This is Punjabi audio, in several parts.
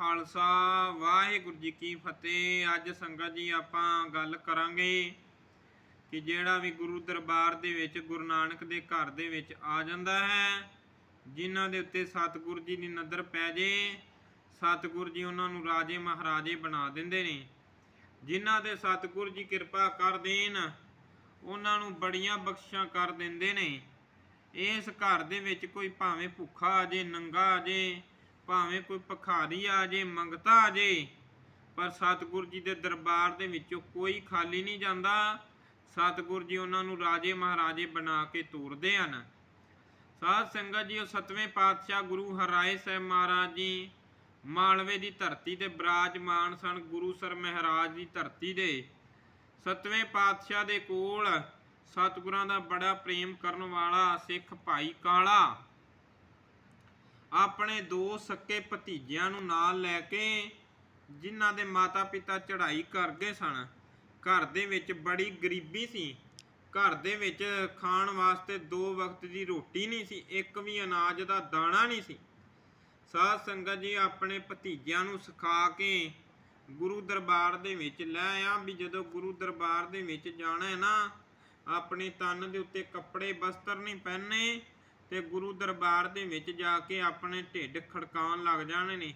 ਖਾਲਸਾ, ਵਾਹਿਗੁਰੂ ਜੀ ਕੀ ਫਤਿਹ। ਅੱਜ ਸੰਗਤ ਜੀ ਆਪਾਂ ਗੱਲ ਕਰਾਂਗੇ ਕਿ ਜਿਹੜਾ ਵੀ ਗੁਰੂ ਦਰਬਾਰ ਦੇ ਵਿੱਚ, ਗੁਰੂ ਨਾਨਕ ਦੇ ਘਰ ਦੇ ਵਿੱਚ ਆ ਜਾਂਦਾ ਹੈ, ਜਿਨ੍ਹਾਂ ਦੇ ਉੱਤੇ ਸਤਿਗੁਰੂ ਜੀ ਦੀ ਨਜ਼ਰ ਪੈ ਜੇ, ਸਤਿਗੁਰੂ ਜੀ ਉਹਨਾਂ ਨੂੰ ਰਾਜੇ ਮਹਾਰਾਜੇ ਬਣਾ ਦਿੰਦੇ ਨੇ। ਜਿਨ੍ਹਾਂ ਦੇ ਸਤਿਗੁਰੂ ਜੀ ਕਿਰਪਾ ਕਰ ਦੇਣ, ਉਹਨਾਂ ਨੂੰ ਬੜੀਆਂ ਬਖਸ਼ਾਂ ਕਰ ਦਿੰਦੇ ਨੇ। ਇਸ ਘਰ ਦੇ ਵਿੱਚ ਕੋਈ ਭਾਵੇਂ ਭੁੱਖਾ ਆ ਜੇ, ਨੰਗਾ ਆ ਜੇ ਭਾਵੇਂ ਕੋਈ ਭਖਾਰੀ ਆ ਜੇ, ਮੰਗਤਾ ਆ ਜੇ, ਪਰ ਸਤਿਗੁਰੂ ਜੀ ਦੇ ਦਰਬਾਰ ਦੇ ਵਿੱਚੋਂ ਕੋਈ ਖਾਲੀ ਨਹੀਂ ਜਾਂਦਾ। ਸਤਿਗੁਰੂ ਜੀ ਉਹਨਾਂ ਨੂੰ ਰਾਜੇ ਮਹਾਰਾਜੇ ਬਣਾ ਕੇ ਤੋਰਦੇ ਹਨ। ਸਾਧ ਸੰਗਤ ਜੀ, ਉਹ ਸਤਵੇਂ ਪਾਤਸ਼ਾਹ ਗੁਰੂ ਹਰਾਏ ਸਾਹਿਬ ਮਹਾਰਾਜ ਜੀ ਮਾਲਵੇ ਦੀ ਧਰਤੀ ਤੇ ਬਿਰਾਜਮਾਨ ਸਨ। ਗੁਰੂ ਸਰ ਮਹਾਰਾਜ ਦੀ ਧਰਤੀ ਦੇ ਸਤਵੇਂ ਪਾਤਸ਼ਾਹ ਦੇ ਕੋਲ ਸਤਿਗੁਰਾਂ ਦਾ ਬੜਾ ਪ੍ਰੇਮ ਕਰਨ ਵਾਲਾ ਸਿੱਖ ਭਾਈ ਕਾਲਾ ਆਪਣੇ ਦੋ ਸੱਕੇ ਭਤੀਜਿਆਂ ਨੂੰ ਨਾਲ ਲੈ ਕੇ ਜਿਨ੍ਹਾਂ ਦੇ ਮਾਤਾ-ਪਿਤਾ ਚੜ੍ਹਾਈ ਕਰ ਗਏ ਸਨ। ਘਰ ਦੇ ਵਿੱਚ ਬੜੀ ਗਰੀਬੀ ਸੀ। ਘਰ ਦੇ ਵਿੱਚ ਖਾਣ ਵਾਸਤੇ ਦੋ ਵਕਤ ਦੀ ਰੋਟੀ ਨਹੀਂ ਸੀ, ਇੱਕ ਵੀ ਅਨਾਜ ਦਾ ਦਾਣਾ ਨਹੀਂ ਸੀ। ਸਾਧ ਸੰਗਤ ਜੀ, ਆਪਣੇ ਭਤੀਜਿਆਂ ਨੂੰ ਸਿਖਾ ਕੇ ਗੁਰੂ ਦਰਬਾਰ ਦੇ ਵਿੱਚ ਲੈ ਆ ਵੀ ਜਦੋਂ ਗੁਰੂ ਦਰਬਾਰ ਦੇ ਵਿੱਚ ਜਾਣਾ ਹੈ ਨਾ, ਆਪਣੇ ਤਨ ਦੇ ਉੱਤੇ ਕੱਪੜੇ ਬਸਤਰ ਨਹੀਂ ਪਹਿਨਣੇ ਤੇ ਗੁਰੂ ਦਰਬਾਰ ਦੇ ਵਿੱਚ ਜਾ ਕੇ ਆਪਣੇ ਢਿੱਡ ਖੜਕਾਉਣ ਲੱਗ ਜਾਣੇ ਨੇ,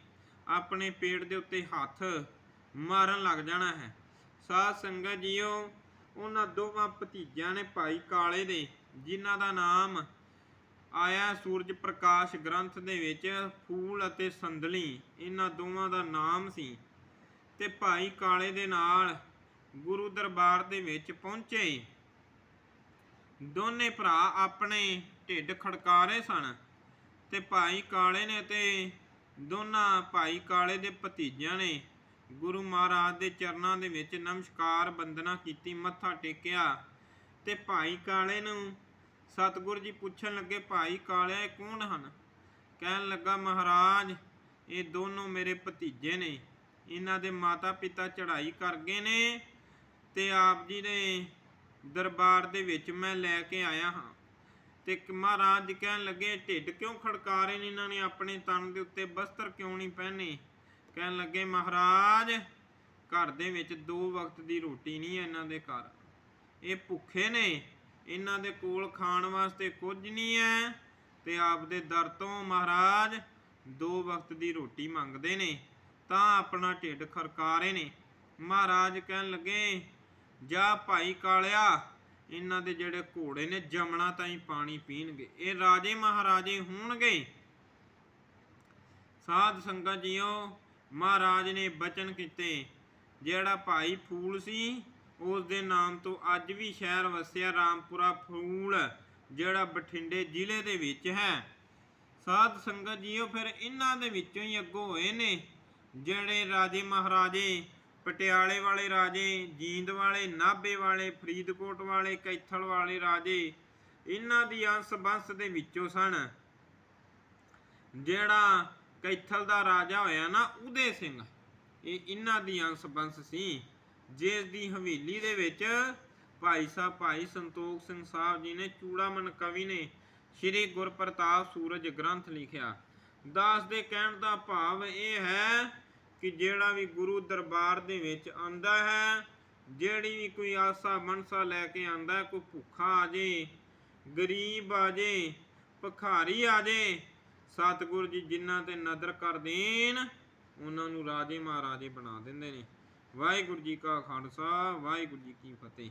ਆਪਣੇ ਪੇਟ ਦੇ ਉੱਤੇ ਹੱਥ ਮਾਰਨ ਲੱਗ ਜਾਣਾ ਹੈ। ਸਾਧ ਸੰਗਤ ਜੀਓ, ਉਹਨਾਂ ਦੋਵਾਂ ਭਤੀਜਿਆਂ ਨੇ ਭਾਈ ਕਾਲੇ ਦੇ, ਜਿਨ੍ਹਾਂ ਦਾ ਨਾਮ ਆਇਆ ਸੂਰਜ ਪ੍ਰਕਾਸ਼ ਗ੍ਰੰਥ ਦੇ ਵਿੱਚ, ਫੂਲ ਅਤੇ ਸੰਦਲੀ, ਇਹਨਾਂ ਦੋਵਾਂ ਦਾ ਨਾਮ ਸੀ। ਤੇ ਭਾਈ ਕਾਲੇ ਦੇ ਨਾਲ ਗੁਰੂ ਦਰਬਾਰ ਦੇ ਵਿੱਚ ਪਹੁੰਚੇ। ਦੋਨੇ ਭਰਾ ਆਪਣੇ ਢਿੱਡ ਖੜਕਾ ਰਹੇ ਸਨ ਤੇ ਭਾਈ ਕਾਲੇ ਨੇ ਤੇ ਦੋਨਾਂ ਭਾਈ ਕਾਲੇ ਦੇ ਭਤੀਜਿਆਂ ਨੇ ਗੁਰੂ ਮਹਾਰਾਜ ਦੇ ਚਰਨਾਂ ਦੇ ਵਿੱਚ ਨਮਸਕਾਰ ਬੰਦਨਾ ਕੀਤੀ, ਮੱਥਾ ਟੇਕਿਆ ਤੇ ਭਾਈ ਕਾਲੇ ਨੂੰ ਸਤਿਗੁਰੂ ਜੀ ਪੁੱਛਣ ਲੱਗੇ, ਭਾਈ ਕਾਲਿਆ, ਇਹ ਕੌਣ ਹਨ? ਕਹਿਣ ਲੱਗਾ, ਮਹਾਰਾਜ, ਇਹ ਦੋਨੋਂ ਮੇਰੇ ਭਤੀਜੇ ਨੇ। ਇਹਨਾਂ ਦੇ ਮਾਤਾ ਪਿਤਾ ਚੜ੍ਹਾਈ ਕਰ ਗਏ ਨੇ ਤੇ ਆਪ ਜੀ ਦੇ ਦਰਬਾਰ ਦੇ ਵਿੱਚ ਮੈਂ ਲੈ ਕੇ ਆਇਆ ਹਾਂ। ਤੇ ਮਹਾਰਾਜ ਕਹਿਣ ਲੱਗੇ, ਢਿੱਡ ਕਿਉਂ ਖੜਕਾ ਰਹੇ ਨੇ ਇਹਨਾਂ ਨੇ? ਆਪਣੇ ਤਨ ਦੇ ਉੱਤੇ ਬਸਤਰ ਕਿਉਂ ਨਹੀਂ ਪਹਿਨੇ? ਕਹਿਣ ਲੱਗੇ, ਮਹਾਰਾਜ, ਘਰ ਦੇ ਵਿੱਚ ਦੋ ਵਕਤ ਦੀ ਰੋਟੀ ਨਹੀਂ ਹੈ ਇਹਨਾਂ ਦੇ ਘਰ। ਇਹ ਭੁੱਖੇ ਨੇ। ਇਹਨਾਂ ਦੇ ਕੋਲ ਖਾਣ ਵਾਸਤੇ ਕੁਝ ਨਹੀਂ ਹੈ। ਤੇ ਆਪ ਦੇ ਦਰ ਤੋਂ ਮਹਾਰਾਜ ਦੋ ਵਕਤ ਦੀ ਰੋਟੀ ਮੰਗਦੇ ਨੇ, ਤਾਂ ਆਪਣਾ ਢਿੱਡ ਖੜਕਾ ਰਹੇ ਨੇ। ਮਹਾਰਾਜ ਕਹਿਣ ਲੱਗੇ, ਜਾ ਭਾਈ ਕਾਲਿਆ ਇਹਨਾਂ ਦੇ ਜਿਹੜੇ ਘੋੜੇ ਨੇ ਜਮਣਾ ਤਾਈਂ ਪਾਣੀ ਪੀਣਗੇ। ਇਹ ਰਾਜੇ ਮਹਾਰਾਜੇ ਹੋਣਗੇ। ਸਾਧ ਸੰਗਤ ਜੀਓ, ਮਹਾਰਾਜ ਨੇ ਬਚਨ ਕੀਤੇ। ਜਿਹੜਾ ਭਾਈ ਫੂਲ ਸੀ ਉਸ ਦੇ ਨਾਮ ਤੋਂ ਅੱਜ ਵੀ ਸ਼ਹਿਰ ਵਸਿਆ ਰਾਮਪੁਰਾ ਫੂਲ, ਜਿਹੜਾ ਬਠਿੰਡੇ ਜ਼ਿਲ੍ਹੇ ਦੇ ਵਿੱਚ ਹੈ। ਸਾਧ ਸੰਗਤ ਜੀਓ, ਫਿਰ ਇਹਨਾਂ ਦੇ ਵਿੱਚੋਂ ਹੀ ਅੱਗੋਂ ਹੋਏ ਨੇ, ਜਿਹੜੇ ਰਾਜੇ ਮਹਾਰਾਜੇ ਪਟਿਆਲੇ ਵਾਲੇ ਰਾਜੇ, ਜੀਂਦ ਵਾਲੇ, ਨਾਭੇ ਵਾਲੇ, ਫਰੀਦਕੋਟ ਵਾਲੇ, ਕੈਥਲ ਵਾਲੇ ਰਾਜੇ, ਇਹਨਾਂ ਦੀ ਅੰਸ ਬੰਸ ਦੇ ਵਿੱਚੋਂ ਸਨ। ਜਿਹੜਾ ਕੈਥਲ ਦਾ ਰਾਜਾ ਹੋਇਆ ਨਾ, ਉਦੇ ਸਿੰਘ। ਇਹ ਇਹਨਾਂ ਦੀ ਅੰਸ ਬੰਸ ਸੀ। ਜਿਸ ਦੀ ਹਵੇਲੀ ਦੇ ਵਿੱਚ ਭਾਈ ਸਾਹਿਬ ਭਾਈ ਸੰਤੋਖ ਸਿੰਘ ਸਾਹਿਬ ਜੀ ਨੇ ਚੂੜਾਮਨ ਕਵੀ ਨੇ ਸ੍ਰੀ ਗੁਰਪ੍ਰਤਾਪ ਸੂਰਜ ਗ੍ਰੰਥ ਲਿਖਿਆ। ਦਾਸ ਦੇ ਕਹਿਣ ਦਾ ਭਾਵ ਇਹ ਹੈ ਕਿ ਜਿਹੜਾ ਵੀ ਗੁਰੂ ਦਰਬਾਰ ਦੇ ਵਿੱਚ ਆਂਦਾ ਹੈ, ਜਿਹੜੀ ਵੀ ਕੋਈ ਆਸਾ ਮਨਸਾ ਲੈ ਕੇ ਆਂਦਾ ਕੋਈ ਭੁੱਖਾ ਆ ਜੇ, ਗਰੀਬ ਆ ਜੇ, ਭਖਾਰੀ ਆ ਜੇ, ਸਤਿਗੁਰੂ ਜੀ ਜਿਨ੍ਹਾਂ ਤੇ ਨਦਰ ਕਰ ਦੇਣ, ਉਹਨਾਂ ਨੂੰ ਰਾਜੇ ਮਹਾਰਾਜੇ ਬਣਾ ਦਿੰਦੇ ਨੇ। ਵਾਹਿਗੁਰੂ ਜੀ ਕਾ ਖਾਲਸਾ, ਵਾਹਿਗੁਰੂ ਜੀ ਕੀ ਫਤਿਹ।